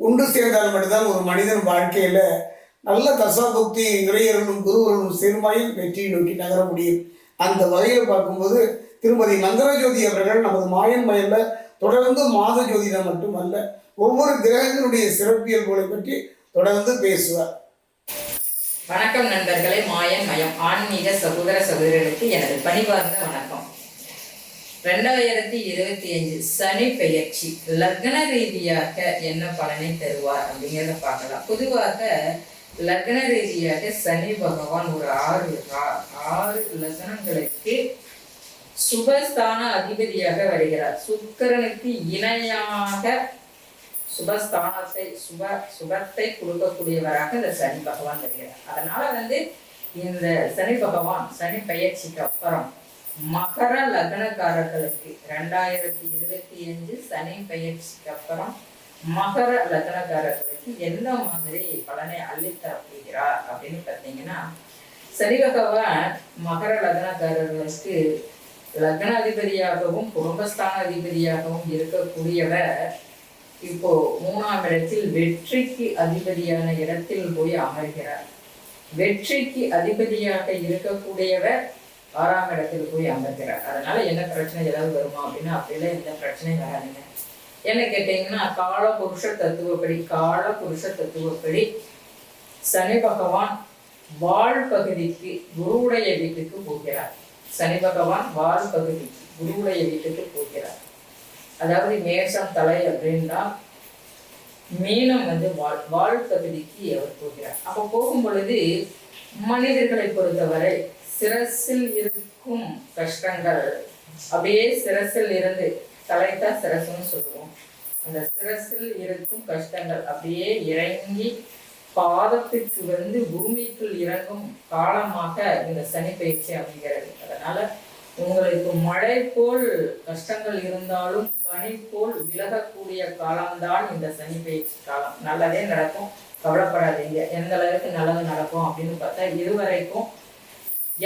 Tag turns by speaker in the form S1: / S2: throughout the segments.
S1: ஒன்று சேர்ந்தால் மட்டும்தான் ஒரு மனிதன் வாழ்க்கையில் நல்ல தசாபக்தி இறையர்களும் குருவர்களும் சேர்மாயில் வெற்றியை நோக்கி நகர முடியும். அந்த வகையில் பார்க்கும்போது திருமதி நந்தரஜோதி அவர்கள் நமது மாயன் மயல்ல தொடர்ந்து மாத ஜோதிடம் மட்டுமல்ல ஒவ்வொரு கிரகங்களுடைய சிறப்பியல்புகளை பற்றி தொடர்ந்து பேசுவார்.
S2: வணக்கம் நண்பர்களே மாயன் மயம் ஆன்மீக சகோதர சகோதரர்களுக்கு எனது பணிவார்ந்த வணக்கம். ரெண்டாயிரத்தி இருபத்தி அஞ்சு சனி பெயர்ச்சி. லக்ன ரீதியாக என்ன பலனை தருவார் அப்படிங்கிறத பார்க்கலாம். பொதுவாக லக்ன ரீதியாக சனி பகவான் ஒரு ஆறு ஆறு லக்னங்களுக்கு சுபஸ்தான அதிபதியாக வருகிறார். சுக்கரனுக்கு இணையாக சுபஸ்தானத்தை சுப சுபத்தை கொடுக்கக்கூடியவராக இந்த சனி பகவான் வருகிறார். அதனால வந்து இந்த சனி பகவான் சனி பயிற்சிக்கு அப்புறம் மகர லக்னக்காரர்களுக்கு ரெண்டாயிரத்தி இருபத்தி அஞ்சு சனி பயிற்சிக்கு அப்புறம் மகர லக்னக்காரர்களுக்கு என்ன மாதிரி பலனை அள்ளித்தரப்படுகிறார் அப்படின்னு பார்த்தீங்கன்னா சரி பகவான் மகர லக்னக்காரர்களுக்கு லக்ன அதிபதியாகவும் குடும்பஸ்தான அதிபதியாகவும் இருக்கக்கூடியவர். இப்போ மூணாம் இடத்தில் வெற்றிக்கு அதிபதியான இடத்தில் போய் அமர்கிறார். வெற்றிக்கு அதிபதியாக இருக்கக்கூடியவர் ஆறாம் இடத்தில் போய் அமர்கிறார். அதனால என்ன பிரச்சனை ஏதாவது வருமா அப்படின்னா அப்படிலாம் எந்த பிரச்சனையும் வராதுங்க. என்ன கேட்டீங்கன்னா கால புருஷ தத்துவப்படி கால புருஷ தத்துவப்படி சனி பகவான் வாழ் பகுதிக்கு குருவுடைய வீட்டுக்கு போகிறார். சனி பகவான் வாழ் பகுதிக்கு குருவுடைய வீட்டுக்கு போகிறார். அதாவது மேஷம் தலை அப்படின்னா மீனம் வந்து வாழ் வாழ் பகுதிக்கு அவர் போகிறார். அப்போ போகும் பொழுது மனிதர்களை பொறுத்தவரை சிரசில் இருக்கும் கஷ்டங்கள். அப்படியே சிரசில் இருந்து தலைத்தா சிரசுன்னு சொல்லுவோம். அந்த சிரசில் இருக்கும் கஷ்டங்கள் அப்படியே இறங்கி பாதத்துக்கு வந்து பூமிக்குள் இறங்கும் காலமாக இந்த சனி பயிற்சி அப்படிங்கிறது அதனால உங்களுக்கு மழை போல் கஷ்டங்கள் இருந்தாலும் பனி போல் விலகக்கூடிய காலம்தான் இந்த சனி பயிற்சி காலம். நல்லதே நடக்கும். கவலைப்படாதீங்க. எந்த அளவுக்கு நல்லது நடக்கும் அப்படின்னு பார்த்தா இதுவரைக்கும்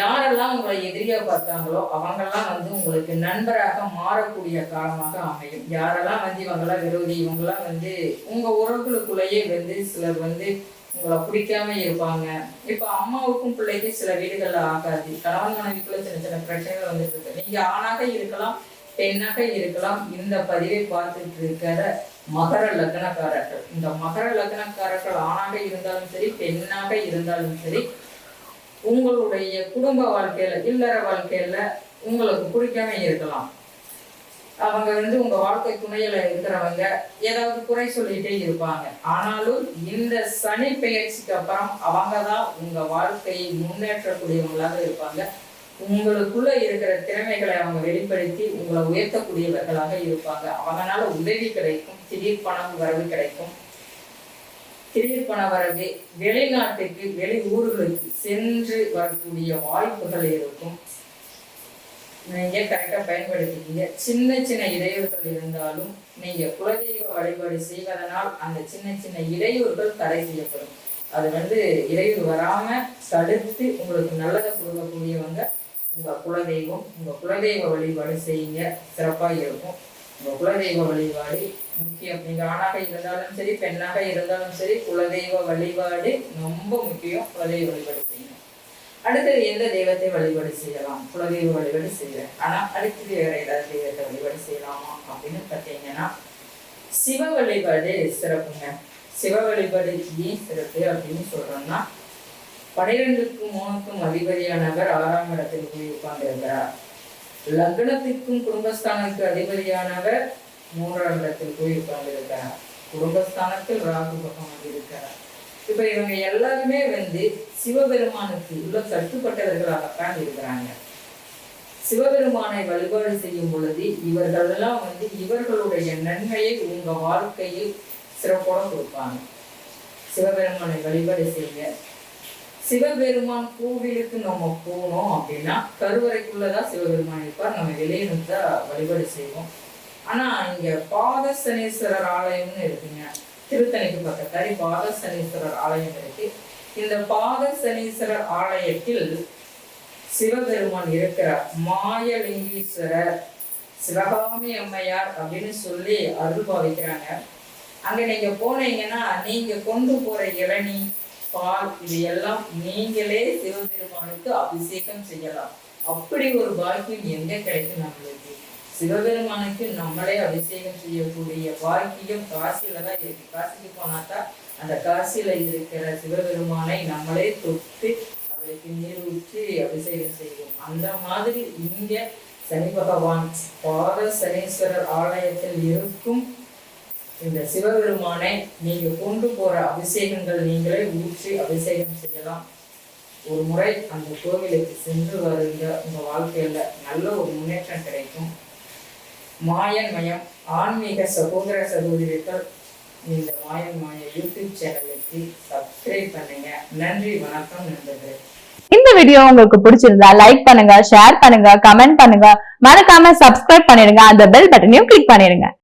S2: யாரெல்லாம் உங்களை எதிரியாக பார்த்தாங்களோ அவங்கெல்லாம் வந்து உங்களுக்கு நண்பராக மாறக்கூடிய காலமாக அமையும். யாரெல்லாம் வந்து இவங்கெல்லாம் விரோதி இவங்கெல்லாம் வந்து உங்க உறவுகளுக்குள்ளேயே வந்து சிலர் வந்து உங்களை பிடிக்காம இருப்பாங்க. இப்ப அம்மாவுக்கும் பிள்ளைக்கு சில வீடுகள்ல ஆகாது. கணவன் மனைவிக்குள்ள சின்ன சின்ன பிரச்சனைகள் வந்துட்டு இருக்கு. நீங்க ஆணாக இருக்கலாம் பெண்ணாக இருக்கலாம் இந்த பதிவை பார்த்துட்டு இருக்கிற மகர லக்னக்காரர்கள். இந்த மகர லக்னக்காரர்கள் ஆணாக இருந்தாலும் சரி பெண்ணாக இருந்தாலும் சரி உங்களுடைய குடும்ப வாழ்க்கையில இல்லற வாழ்க்கையில உங்களுக்கு பிடிக்காம இருக்கலாம். அவங்க வந்து உங்க வாழ்க்கை துணையில இருக்கிறவங்க ஏதாவது குறை சொல்லிட்டே இருப்பாங்க. ஆனாலும் இந்த சனி பெயர்ச்சிக்கு அப்புறம் அவங்க தான் உங்க வாழ்க்கையை முன்னேற்றக்கூடியவங்களாக இருப்பாங்க. உங்களுக்குள்ள இருக்கிற திறமைகளை அவங்க வெளிப்படுத்தி உங்களை உயர்த்தக்கூடியவர்களாக இருப்பாங்க. அவங்களால உதவி கிடைக்கும் திடீர் பணம் வரவு கிடைக்கும். திடீர் பண வெளிநாட்டுக்கு வெளி ஊர்களுக்கு சென்று வரக்கூடிய வாய்ப்புகள் இருக்கும். நீங்க கரெக்டா பயன்படுத்திக்கீங்க. சின்ன சின்ன இடையூறுகள் இருந்தாலும் நீங்க குலதெய்வ வழிபாடு செய்வதனால் அந்த சின்ன சின்ன இடையூறுகள் தடை செய்யப்படும். அது வந்து இடையூறு வராம தடுத்து உங்களுக்கு நல்லதை கொடுக்கக்கூடியவங்க உங்க குலதெய்வம் உங்க குலதெய்வ வழிபாடு செய்யுங்க. சிறப்பாக இருக்கும். உங்க குலதெய்வ வழிபாடு முக்கியம். நீங்கள் ஆணாக இருந்தாலும் சரி பெண்ணாக இருந்தாலும் சரி குலதெய்வ வழிபாடு ரொம்ப முக்கியம். குலதெய்வ வழிபாடு செய்யணும். அடுத்தது எந்த தெய்வத்தை வழிபாடு செய்யலாம்? குலதெய்வ வழிபாடு செய்யலாம். ஆனா அடுத்தது வேற ஏதாவது தெய்வத்தை வழிபாடு செய்யலாமா அப்படின்னு பார்த்தீங்கன்னா சிவ வழிபாடு சிறப்புங்க. சிவ வழிபாடு ஏன் சிறப்பு அப்படின்னு சொல்றோம்னா பனிரெண்டுக்கும் மூணுக்கும் அதிபதியானவர் ஆறாம் இடத்தில் போய் உட்கார்ந்திருக்கிறார் லக்னத்திற்கும் குடும்பஸ்தானத்துக்கு அதிபதியானவர் மூன்றாம் இடத்தில் போய் உட்கார்ந்திருக்கிறார் குடும்பஸ்தானத்தில் ராகு பகவான் இருக்கிறார். இப்ப இவங்க எல்லாருமே வந்து சிவபெருமானுக்கு உள்ள கட்டுப்பட்டவர்களாகத்தான் இருக்கிறாங்க. சிவபெருமானை வழிபாடு செய்யும் பொழுது இவர்களெல்லாம் வந்து இவர்களுடைய நன்மையை உங்க வாழ்க்கையில் சிறப்போட கொடுப்பாங்க. சிவபெருமானை வழிபாடு செய்ய. சிவபெருமான் கோவிலுக்கு நம்ம போனோம் அப்படின்னா கருவறைக்குள்ளதான் சிவபெருமான் இருப்பார். நம்ம வெளியே நிறுத்தா வழிபாடு செய்வோம். ஆனா இங்க பாத சனீஸ்வரர் ஆலயம்னு இருக்குங்க. திருத்தணிக்கு பக்கத்தாரி பாதசனீஸ்வரர் ஆலயம் இருக்கு. இந்த பாத சனீஸ்வரர் ஆலயத்தில் சிவபெருமான் இருக்கிறார் மாயலிங்கீஸ்வரர் சிவகாமி அம்மையார் அப்படின்னு சொல்லி அருள் பாவிக்கிறாங்க. அங்க நீங்க போனீங்கன்னா நீங்க கொண்டு போற இளநீ பால் இது எல்லாம் நீங்களே சிவபெருமானுக்கு அபிஷேகம் செய்யலாம். அப்படி ஒரு பாக்கியம் எங்க கிடைக்கும் நம்மளுக்கு? சிவபெருமானுக்கு நம்மளே அபிஷேகம் செய்யக்கூடிய பாக்கியம் காசியில தான் இருக்கு. காசிக்கு போனாக்கா அந்த காசியில இருக்கிற சிவபெருமானை நம்மளே தொட்டு அவருக்கு நீர் ஊற்றி அபிஷேகம் செய்வோம். அந்த மாதிரி இங்க சனி பகவான் பாத சனீஸ்வரர் ஆலயத்தில் இருக்கும் இந்த சிவபெருமானை நீங்க கொண்டு போற அபிஷேகங்கள் நீங்களே ஊற்றி அபிஷேகம் செய்யலாம். ஒரு முறை அந்த கோவிலுக்கு சென்று வருங்க. உங்க வாழ்க்கையில நல்ல ஒரு முன்னேற்றம் கிடைக்கும். மாயன்மயம் ஆன்மீக சகோதர சகோதரிகள் இந்த மாயன் மாய யூடியூப் சேனலுக்கு சப்ஸ்கிரைப் பண்ணுங்க. நன்றி வணக்கம் நண்பர்களே.
S3: இந்த வீடியோ உங்களுக்கு பிடிச்சிருந்தா லைக் பண்ணுங்க ஷேர் பண்ணுங்க கமெண்ட் பண்ணுங்க. மறக்காம சப்ஸ்கிரைப் பண்ணிடுங்க. அந்த பெல் பட்டனையும் கிளிக் பண்ணிடுங்க.